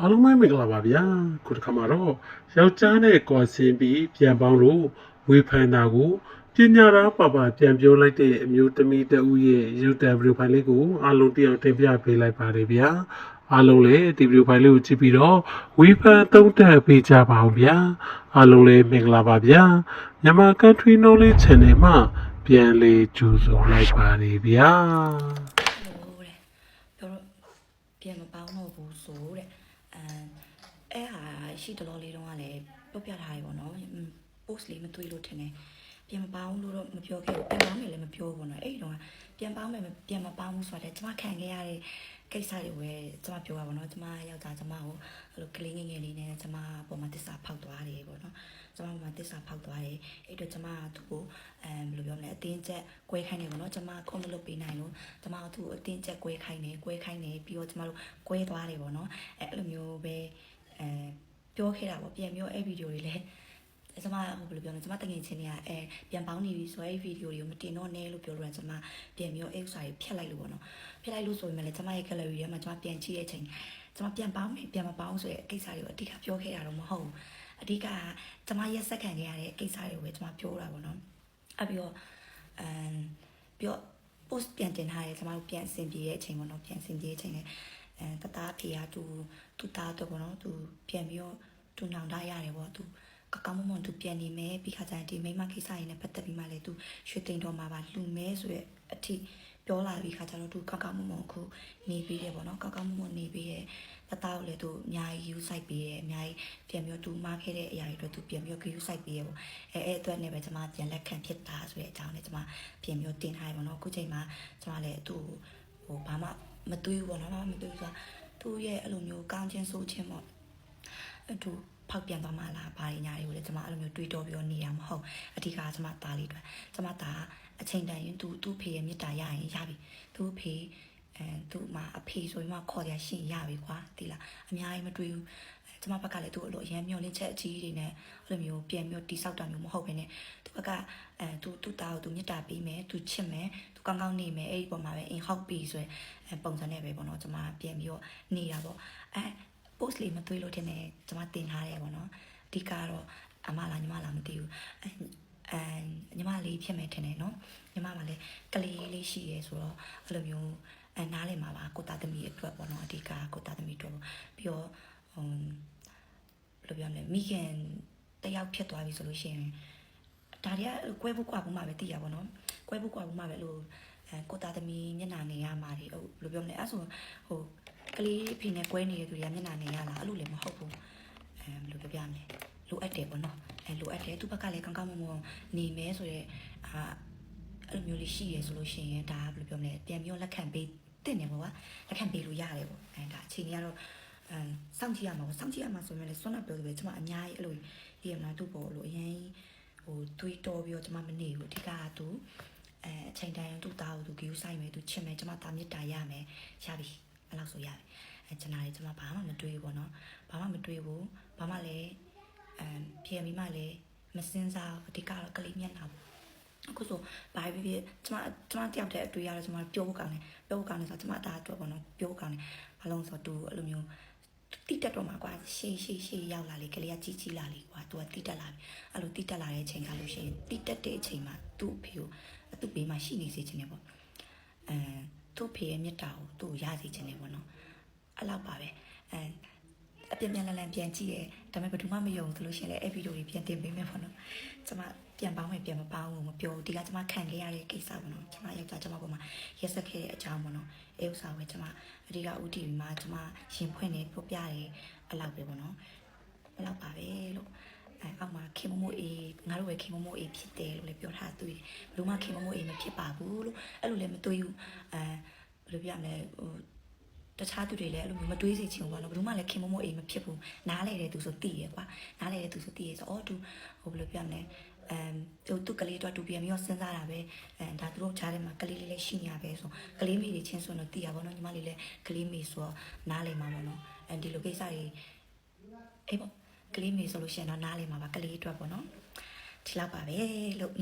အားလုံးပဲမင်္ဂလာပါဗျာခုတစ်ခါမှာတော့ယောက်ျားနဲ့ကွာဆင်းပြီးပြန်ပေါင်းလို့ဝေဖန်တာကိုပညာသားပါပါပြန်ပြောလိုက်တဲ့အမျိုးသမီးတဦးရဲ့ရုပ်တံဗီဒီယိုဖိုင်လေးကိုအားလုံးတရားတင်ပြပေးလိုက်ပါတယ်ဗျာအားလုံးလည်းဒီဗီဒီယိုဖိုင်လေးကိုကြည့်ပြီးတော့ဝေဖန်သုံးသပ်ပေးကြပါအောင်ဗျာအားလုံးလည်းမင်္ဂလာပါဗျာမြန်မာ Country Knowledge Channel မှာပြန်လေးကြိုဆိုလိုက်ပါတယ်ဗျာလို့တဲ့ပြောတော့ပြန်မပေါင်းတော့ဘူးဆိုတဲ့ အဲအဲ့ဟာရှိတလောလေးတုန်းကလည်းပြပြထားရေပေါ့နော် post လေးမတွေ့လို့ထင်တယ် ပြန်မပေါင်းလို့တော့မပြောခဲ့ဘူးပြန်ပေါင်းမယ်လည်းမပြောဘူးပေါ့နော်အဲ့ဒီတော့ပြန်ပေါင်းမယ်ပြန်မပေါင်းဘူးဆိုတော့ကျွန်မခံခဲ့ရတဲ့ကိစ္စတွေပဲကျွန်မပြောတာပေါ့နော်ကျွန်မယောက်ျားကျွန်မကိုအဲ့လိုကလေးငယ်ငယ်လေးနဲ့ကျွန်မပုံမှန်တစ္ဆာဖောက်သွားတယ်ပေါ့နော်ကျွန်မပုံမှန်တစ္ဆာဖောက်သွားတယ်အဲ့တော့ကျွန်မသူ့ကိုအဲဘယ်လိုပြောမလဲအတင်းချက်ကွဲခိုင်းနေပေါ့နော်ကျွန်မခုံမလုပ်ပေးနိုင်လို့ကျွန်မသူ့ကိုအတင်းချက်ကွဲခိုင်းနေကွဲခိုင်းနေပြီးတော့ကျွန်မတို့ကွဲသွားတယ်ပေါ့နော်အဲ့လိုမျိုးပဲအဲပြောခဲ့တာပေါ့ပြန်ပြောအဲ့ဗီဒီယိုတွေလည်း ကျမဟိုဘယ်လိုပြောလဲကျမတငယ်ချင်းတွေကအဲပြန်ပေါင်းနေပြီဆိုတော့အဲ့ဗီဒီယိုတွေကိုမတင်တော့နဲ့လို့ပြောလို့ကျမပြန်ပြီးတော့အဲ့ဥစ္စာတွေဖျက်လိုက်လို့ပေါ့နော်ဖျက်လိုက်လို့ဆိုရင်လည်းကျမရဲ့ gallery ထဲမှာကျမပြန်ကြည့်တဲ့အချိန်ကျမပြန်ပေါင်းမယ်ပြန်မပေါင်းဆိုတဲ့ကိစ္စတွေကိုအဓိကပြောခဲ့တာတော့မဟုတ်ဘူးအဓိကကျမရက်ဆက်ခံခဲ့ရတဲ့ကိစ္စတွေကိုပဲကျမပြောတာပေါ့နော်အဲ့ပြီးတော့အမ်ပြီးတော့ post ပြန်တင်ထားတယ်ကျမတို့ပြန်အဆင်ပြေတဲ့အချိန်ပေါ့နော်ပြန်အဆင်ပြေတဲ့အချိန်နဲ့အဲတသားဖေကသူသူသားတော့ပေါ့နော်သူပြန်ပြီးတော့သူနောင်တရတယ်ပေါ့သူ ကကောင်းမွန်မွန်သူပြန်နေမယ်ပြီးခါကျရင်ဒီမိမကိစ္စရင်းနဲ့ပတ်သက်ပြီးမှလည်းသူရွှေသိမ်းတော်မှာပါလူမဲဆိုရက်အထိပြောလာပြီးခါကျတော့သူကောက်ကောက်မွန်မွန်အခုနေပြီးတယ်ပေါ့နော်ကောက်ကောက်မွန်မွန်နေပြီးရဲ့တသားကိုလည်းသူအများကြီးယူဆိုင်ပြီးရဲ့အများကြီးပြန်ပြီးတော့သူမှားခဲ့တဲ့အရာတွေအတွက်သူပြန်ပြီးတော့ယူဆိုင်ပြီးရဲ့ပေါ့အဲအဲ့အတွက်နဲ့ပဲကျွန်မပြန်လက်ခံဖြစ်တာဆိုတဲ့အကြောင်းနဲ့ကျွန်မပြန်ပြီးတော့တင်ထားရပေါ့နော်အခုချိန်မှာကျွန်မလည်းသူ့ဟိုဘာမှမတွေးဘူးပေါ့နော်ဘာမှမတွေးဘူးဆိုတာသူ့ရဲ့အဲ့လိုမျိုးကောင်းချင်းဆိုးချင်းပေါ့အတူ ဖောက်ပြန်သွားမှလားဘာတွေညာတွေကိုလည်းကျွန်မအဲ့လိုမျိုးတွေးတောပြောနေရမှာဟုတ်အဓိကကျွန်မသားလေးတွေကျွန်မသားအချိန်တန်ရင်သူသူ့ဖေရဲ့မေတ္တာရရင်ရပြီသူ့ဖေအဲသူ့မှာအဖေဆိုရင်မှခေါ်ရရှင်ရပြီကွာဒီလားအများကြီးမတွေးဘူးအဲကျွန်မဘက်ကလည်းသူ့အလိုအရင်မျောလင်းချက်အကြီးတွေနဲ့အဲ့လိုမျိုးပြန်မျိုးတိဆောက်တာမျိုးမဟုတ်ဘဲနဲ့သူဘက်ကအဲသူသူ့သားကိုသူမေတ္တာပေးမယ်သူချစ်မယ်သူကောင်းကောင်းနေမယ်အဲ့ဒီပုံမှာပဲအင်ဟောက်ပြီးဆိုရင်အဲပုံစံနဲ့ပဲပေါ့နော်ကျွန်မပြန်ပြီးတော့နေတာပေါ့အဲ post လေးမသွေးလို့တင်တယ်ကျွန်မတင်ထားတယ်ပေါ့နော်အဓိကတော့အမလားညီမလားမသိဘူးအဲအဲညီမလေးဖြစ်မယ်ထင်တယ်နော်ညီမကလည်းကလေးလေးရှိရဲဆိုတော့အဲ့လိုမျိုးအဲနားလည်မှာပါကိုတာသမီးအတွက်ပေါ့နော်အဓိကကိုတာသမီးအတွက်ပေါ့ပြီးတော့ဟိုဘယ်လိုပြောမလဲမိခင်တယောက်ဖြစ်သွားပြီဆိုလို့ရှိရင်ဒါတွေကအဲ့လိုကွဲဖို့ကွာဖို့မှပဲသိရပါတော့ကွဲဖို့ကွာဖို့မှပဲလို့အဲကိုတာသမီးမျက်နှာနေရမှာတွေဟိုဘယ်လိုပြောမလဲအဲ့ဆိုဟို ကလေးဖိနဲ့ကွဲနေတဲ့သူတွေကမျက်နှာနေရလားအဲ့လိုလည်းမဟုတ်ဘူးအဲဘယ်လိုပြောပြမလဲလိုအပ်တယ်ပေါ့နော်အဲလိုအပ်တယ်သူဘက်ကလည်းကောင်းကောင်းမွန်မွန်နေမဲဆိုရဲအာအဲ့လိုမျိုးလေးရှိရဆိုလို့ရှိရင်ဒါဘယ်လိုပြောမလဲပြန်ပြီးတော့လက်ခံပေးတင်တယ်ပေါ့ကွာလက်ခံပေးလို့ရတယ်ပေါ့အဲဒါအချိန်ကြီးကတော့အဲစောင့်ကြည့်ရမှာပေါ့စောင့်ကြည့်ရမှာဆိုရင်လည်းစွမ်းနာပြောသူပဲကျွန်မအများကြီးအဲ့လိုဒီရမလားသူ့ပေါ်လို့အရင်ဟိုတွေးတော်ပြီးတော့ကျွန်မမနေဘူးအဓိကကသူအဲအချိန်တိုင်းသူ့သားကိုသူဂယူဆိုင်မယ်သူချစ်မယ်ကျွန်မသားမြတ်တာရမယ်ရပြီ အဲ့လောက်ဆိုရတယ်အဲကျွန်တော်လည်းကျွန်မဘာမှမတွေးဘူးပေါ့နော်ဘာမှမတွေးဘူးဘာမှလည်းအမ်ပြင်ပြီးမှလည်းမစင်းစားဘူးအဓိကတော့ကလေးမျက်နှာပေါ့အခုဆိုဘာပဲဖြစ်ဖြစ်ကျွန်မကျွန်မတယောက်တည်းအတွေ့ရတော့ကျွန်မပြောဖို့ကောင်းတယ်ပြောဖို့ကောင်းတယ်ဆိုတော့ကျွန်မအသားအတွက်ပေါ့နော်ပြောဖို့ကောင်းတယ်ဘာလို့လဲဆိုတော့သူအဲ့လိုမျိုးတိတက်တော့မှာကွာရှေးရှေးရှေးရောက်လာလေကလေးကကြီးကြီးလာလေကွာသူကတိတက်လာပြီအဲ့လိုတိတက်လာတဲ့အချိန်ကလို့ရှိရင်တိတက်တဲ့အချိန်မှာသူ့အဖေကိုသူ့ဘေးမှာရှိနေစေချင်တယ်ပေါ့အဲ သူ့ဖေရဲ့မြတ်တာကိုသူ့ကိုရစေချင်တယ်ပေါ့နော်အဲ့လောက်ပါပဲအဲအပြန်ပြန်လန်လန်ပြန်ကြည့်ရဲဒါပေမဲ့ဘယ်သူမှမယုံဘူးဆိုလို့ရှိရင်လည်းအဲ့ဗီဒီယိုတွေပြန်တင်ပေးမယ်ပေါ့နော်ကျွန်မပြန်ပေါင်းမယ်ပြန်မပေါင်းဘူးမပြောဘူးဒီကကျွန်မခံခဲ့ရတဲ့ကိစ္စပေါ့နော်ကျွန်မယောက်ျားကျွန်မပေါ်မှာရက်ဆက်ခဲ့တဲ့အကြောင်းပေါ့နော်အဲဥစ္စာပဲကျွန်မအဓိကဥတီမှာကျွန်မရှင်ဖွင့်နေပြပြတယ်အဲ့လောက်ပဲပေါ့နော်အဲ့လောက်ပါပဲလို့ အဲအောက်မှာခင်မမိုးအေးငါတို့ပဲခင်မမိုးအေးဖြစ်တယ်လို့လည်းပြောထားသူဘယ်လိုမှခင်မမိုးအေးမဖြစ်ပါဘူးလို့အဲ့လိုလည်းမတွေးဘူးအဲဘယ်လိုပြရမလဲဟိုတခြားသူတွေလည်းအဲ့လိုမျိုးမတွေးစေချင်ဘူးပေါ့နော်ဘယ်သူမှလည်းခင်မမို့အိမ်မဖြစ်ဘူးနားလေတဲ့သူဆိုတည်ရကွာနားလေတဲ့သူဆိုတည်ရဆိုအော်သူဟိုဘယ်လိုပြောမလဲအမ်သူသူကလေးတော့သူပြန်ပြီးတော့စဉ်းစားတာပဲအဲဒါသူတို့ချားထဲမှာကလေးလေးလေးရှိနေရပဲဆိုကလေးမေတွေချင်းဆိုတော့တည်ရပါတော့ညီမလေးလည်းကလေးမေဆိုတော့နားလေမှာပေါ့နော်အဲဒီလိုကိစ္စတွေအေးပေါ့ ကလေးမေဆိုလို့ရှိရင်တော့နားလေမှာပါကလေးအတွက်ပေါ့နော်ဒီလောက်ပါပဲလို့